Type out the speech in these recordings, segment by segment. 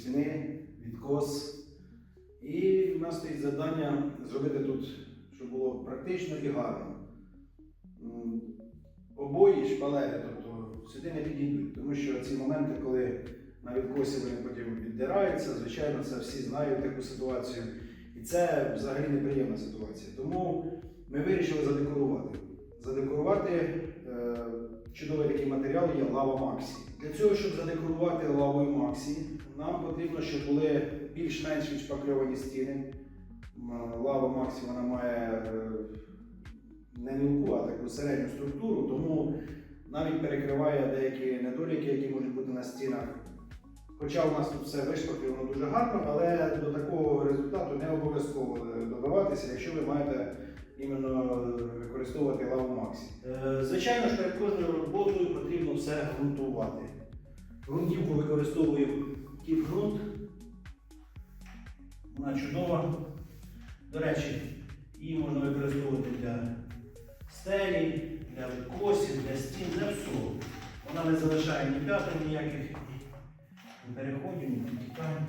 стіни, відкос. І в нас стоїть завдання зробити тут, щоб було практично і гарно. Обої, шпалери, тобто сюди не підійдуть, тому що ці моменти, коли на відкосі вони потім віддираються, звичайно, це всі знають таку ситуацію. І це взагалі неприємна ситуація. Тому ми вирішили задекорувати. Задекорувати е, чудовий такий матеріал є лава Максі. Для цього, щоб задекорувати лавою Максі, нам потрібно, щоб були більш-менш відшпакльовані стіни. Лава Максі вона має е, не мілку, а таку середню структуру, тому навіть перекриває деякі недоліки, які можуть бути на стінах. Хоча у нас тут все вишпаклювано дуже гарно, але до такого результату не обов'язково е, додаватися, якщо ви маєте іменно використовувати лаву Максі. Е, Звичайно ж, перед кожною роботою потрібно все ґрунтувати. Грунтівку використовуємо тіп ґрунт. Вона чудова. До речі, її можна використовувати для стелі, для відкосів, для стін, для всього. Вона не залишає ні п'ятин ніяких, ні переходів, ні підтікань.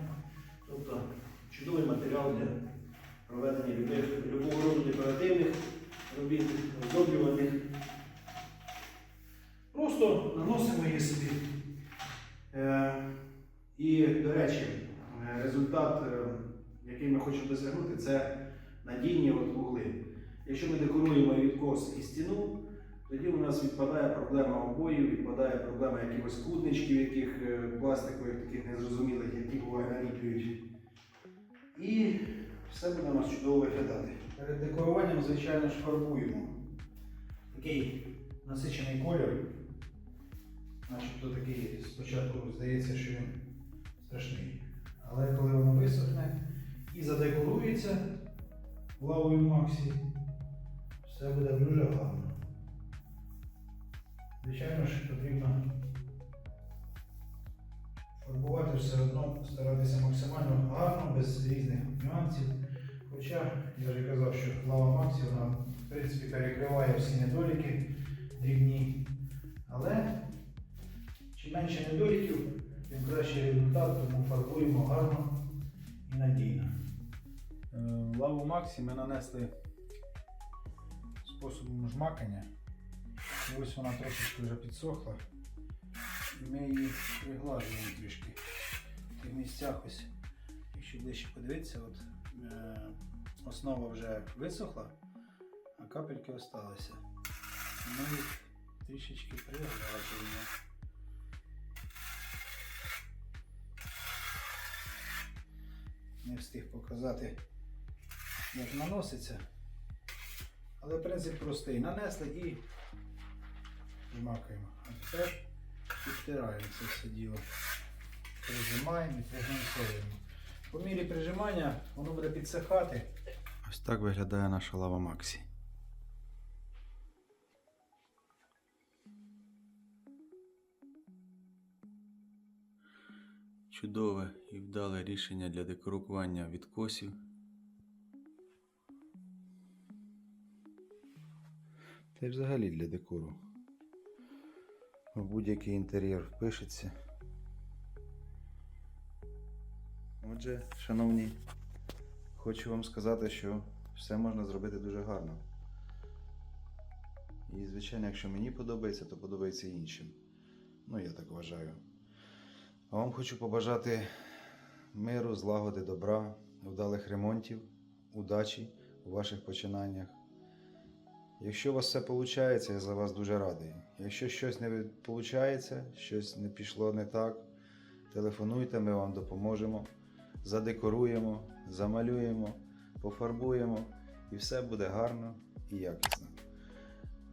Тобто чудовий матеріал для проведення любого роду декоративних робіт, оздоблюваних. Просто наносимо її собі. Е, і, до речі, результат, е, який ми хочемо досягнути, це надійні от вугли. Якщо ми декоруємо відкос і стіну, тоді у нас відпадає проблема обоїв, відпадає проблема якихось кутничків, яких е, пластикових, таких незрозумілих, які буває наліплюють. І все буде у нас чудово виглядати. Перед декоруванням, звичайно ж, фарбуємо. Такий насичений кольор. Начебто такий спочатку здається, що він страшний. Але коли воно висохне і задекорується лавою Максі, все буде дуже гарно. Звичайно ж, потрібно фарбувати все одно, старатися максимально гарно, без різних. Хоча я вже казав, що лава Максі вона в принципі перекриває всі недоліки дрібні. Але чим менше недоліків, тим кращий результат, тому фарбуємо гарно і надійно. Е, Лаву Максі ми нанесли способом жмакання. Ось вона трошечки вже підсохла. І ми її приглажуємо трішки. В тих місцях ось, якщо ближче подивитися, от, е, основа вже висохла, а капельки осталися. Ми їх трішечки приглажуємо. Не встиг показати, як наноситься. Але принцип простий. Нанесли і жмакаємо. А тепер підтираємо це все діло. Прижимаємо і пригнансовуємо. По мірі прижимання воно буде підсихати. Ось так виглядає наша лава Максі. Чудове і вдале рішення для декорування відкосів. Та й взагалі для декору. В будь-який інтер'єр впишеться. Отже, шановні, хочу вам сказати, що все можна зробити дуже гарно. І, звичайно, якщо мені подобається, то подобається і іншим. Ну, я так вважаю. А вам хочу побажати миру, злагоди, добра, вдалих ремонтів, удачі у ваших починаннях. Якщо у вас все виходить, я за вас дуже радий. Якщо щось не виходить, щось не пішло не так, телефонуйте, ми вам допоможемо, задекоруємо, замалюємо, пофарбуємо і все буде гарно і якісно.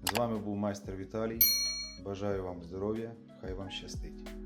З вами був майстер Віталій. Бажаю вам здоров'я, хай вам щастить.